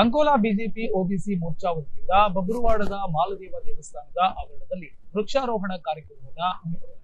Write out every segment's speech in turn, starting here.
Ankola BJP OBC Morcha ವತಿಯಿಂದ ಬಬ್ರುವಾಡದ ಮಾಲದೇವ ದೇವಸ್ಥಾನದ ಆವರಣದಲ್ಲಿ ವೃಕ್ಷಾರೋಹಣ ಕಾರ್ಯಕ್ರಮವನ್ನು ಹಮ್ಮಿಕೊಳ್ಳಲಾಗಿದೆ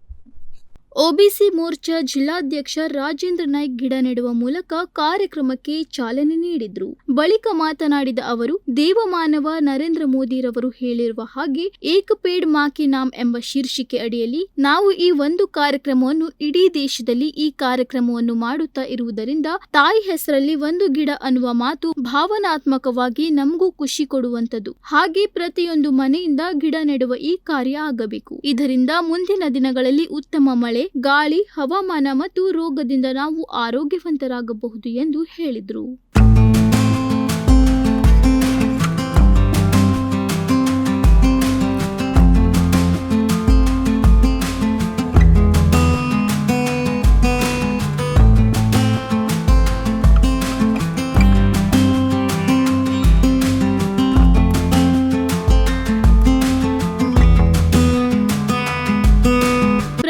ಒಬಿಸಿ ಮೋರ್ಚಾ ಜಿಲ್ಲಾಧ್ಯಕ್ಷ ರಾಜೇಂದ್ರ ನಾಯ್ಕ್ ಗಿಡ ನೆಡುವ ಮೂಲಕ ಕಾರ್ಯಕ್ರಮಕ್ಕೆ ಚಾಲನೆ ನೀಡಿದ್ರು. ಬಳಿಕ ಮಾತನಾಡಿದ ಅವರು, ದೇವಮಾನವ ನರೇಂದ್ರ ಮೋದಿರವರು ಹೇಳಿರುವ ಹಾಗೆ ಏಕ ಪೇಡ್ ಮಾಕೆ ನಾಮ್ ಎಂಬ ಶೀರ್ಷಿಕೆ ಅಡಿಯಲ್ಲಿ ನಾವು ಈ ಒಂದು ಕಾರ್ಯಕ್ರಮವನ್ನು ಇಡೀ ದೇಶದಲ್ಲಿ ಈ ಕಾರ್ಯಕ್ರಮವನ್ನು ಮಾಡುತ್ತಾ ಇರುವುದರಿಂದ ತಾಯಿ ಹೆಸರಲ್ಲಿ ಒಂದು ಗಿಡ ಅನ್ನುವ ಮಾತು ಭಾವನಾತ್ಮಕವಾಗಿ ನಮಗೂ ಖುಷಿ ಕೊಡುವಂತದ್ದು ಹಾಗೆ ಪ್ರತಿಯೊಂದು ಮನೆಯಿಂದ ಗಿಡ ನೆಡುವ ಈ ಕಾರ್ಯ ಆಗಬೇಕು. ಇದರಿಂದ ಮುಂದಿನ ದಿನಗಳಲ್ಲಿ ಉತ್ತಮ ಮಳೆ ಗಾಳಿ ಹವಾಮಾನ ಮತ್ತು ರೋಗದಿಂದ ನಾವು ಆರೋಗ್ಯವಂತರಾಗಬಹುದು ಎಂದು ಹೇಳಿದರು.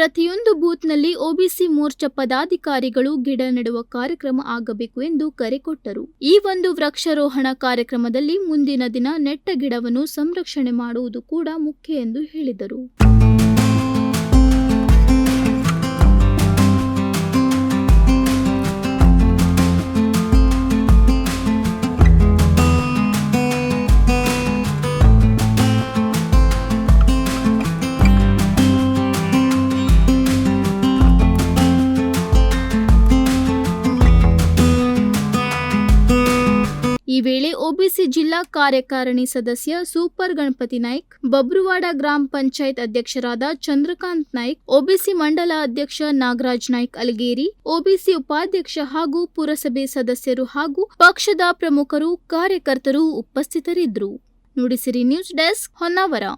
ಪ್ರತಿಯೊಂದು ಬೂತ್ನಲ್ಲಿ ಒಬಿಸಿ ಮೋರ್ಚಾ ಪದಾಧಿಕಾರಿಗಳು ಗಿಡ ನೆಡುವ ಕಾರ್ಯಕ್ರಮ ಆಗಬೇಕು ಎಂದು ಕರೆ ಕೊಟ್ಟರು. ಈ ಒಂದು ವೃಕ್ಷಾರೋಹಣ ಕಾರ್ಯಕ್ರಮದಲ್ಲಿ ಮುಂದಿನ ದಿನ ನೆಟ್ಟ ಗಿಡವನ್ನು ಸಂರಕ್ಷಣೆ ಮಾಡುವುದು ಕೂಡ ಮುಖ್ಯ ಎಂದು ಹೇಳಿದರು. ಈ ವೇಳೆ ಒಬಿಸಿ ಜಿಲ್ಲಾ ಕಾರ್ಯಕಾರಿಣಿ ಸದಸ್ಯ ಸೂಪರ್ ಗಣಪತಿ ನಾಯ್ಕ್, ಬಬ್ರುವಾಡ ಗ್ರಾಮ ಪಂಚಾಯತ್ ಅಧ್ಯಕ್ಷರಾದ ಚಂದ್ರಕಾಂತ್ ನಾಯ್ಕ್, ಒಬಿಸಿ ಮಂಡಲ ಅಧ್ಯಕ್ಷ ನಾಗರಾಜ್ ನಾಯ್ಕ್ ಅಲಗೇರಿ, ಒಬಿಸಿ ಉಪಾಧ್ಯಕ್ಷ ಹಾಗೂ ಪುರಸಭೆ ಸದಸ್ಯರು ಹಾಗೂ ಪಕ್ಷದ ಪ್ರಮುಖರು ಕಾರ್ಯಕರ್ತರು ಉಪಸ್ಥಿತರಿದ್ದರು. Nudisiri news desk Honnavar.